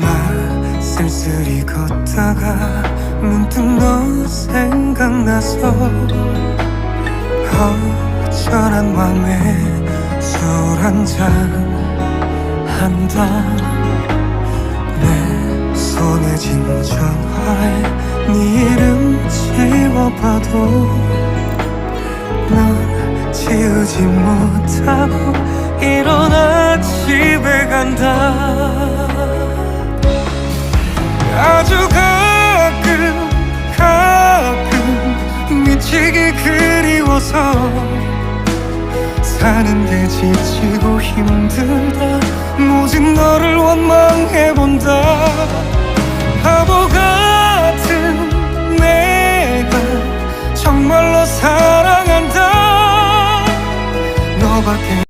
나 쓸쓸히 걷다가 문득 너 생각나서 허전한 맘에 술 한잔 한다. 내 손에 진 전화에 네 이름 지워봐도 넌 지우지 못하고 일어나 있어 사는 게 지치고 힘들다. 모진 너를 원망해본다. 바보 같은 내가 정말로 사랑한다. 너밖에